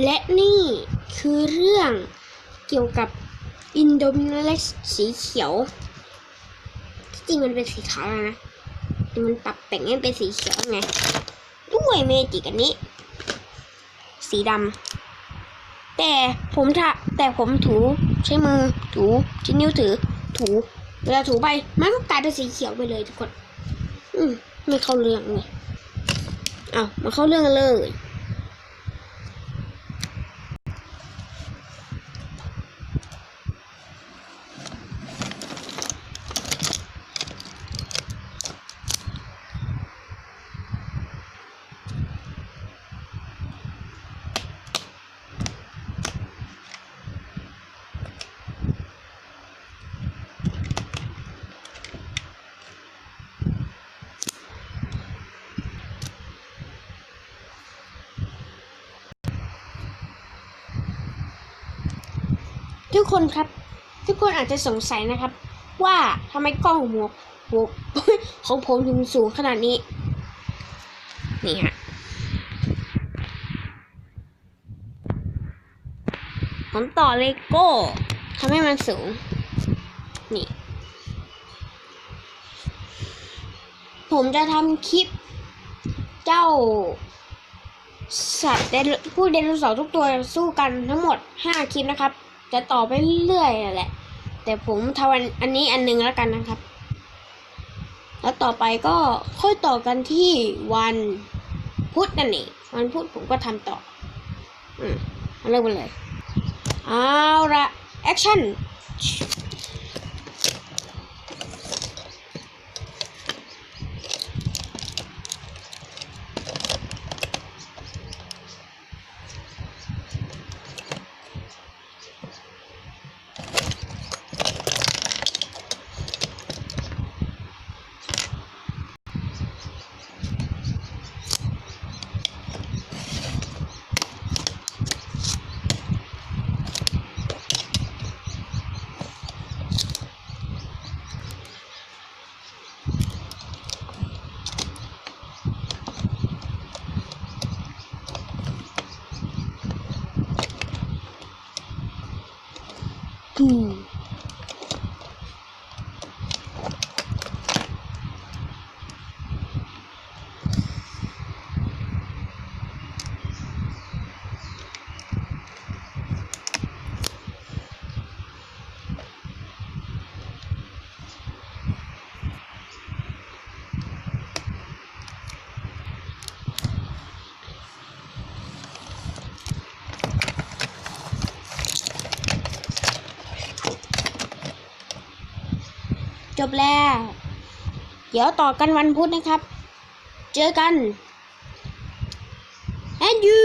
และนี่คือเรื่องเกี่ยวกับอินโดมิเนสสีเขียว ที่จริงมันเป็นสีขาวแล้วนะแต่มันปรับแต่งให้เป็นสีเขียวไง ด้วยเมจิกอันนี้ สีดำแต่ผมถ้าแต่ผมถูใช้มือถูใช้นิ้วถือ ถูเวลาถูไปมันก็กลายเป็นสีเขียวไปเลยทุกคน อืมไม่เข้าเรื่องเลยเอามาเข้าเรื่องกันเลย ทุกคนครับ ทุกคนอาจจะสงสัยนะครับ ว่าทำไมกล้องหัวหัวของผมถึงสูงขนาดนี้ นี่ฮะผมต่อเลโก้ทำให้มันสูง นี่ ผมจะทำคลิป เจ้า สัตว์ไดโนผู้ไดโนเสาร์ทุกตัวสู้กันทั้งหมด 5 คลิปนะครับ จะต่อไปเรื่อยๆแหละ แต่ผมทำอันอันนี้อันหนึงแล้วกันนะครับ แล้วต่อไปก็ค่อยต่อกันที่วันพุธนั่นเองวันพุธผมก็ทำต่อ อืมเริ่มกันเลย เอาละแอคชั่น อื จบแล้ว เดี๋ยวต่อกันวันพุธนะครับ เจอกัน and you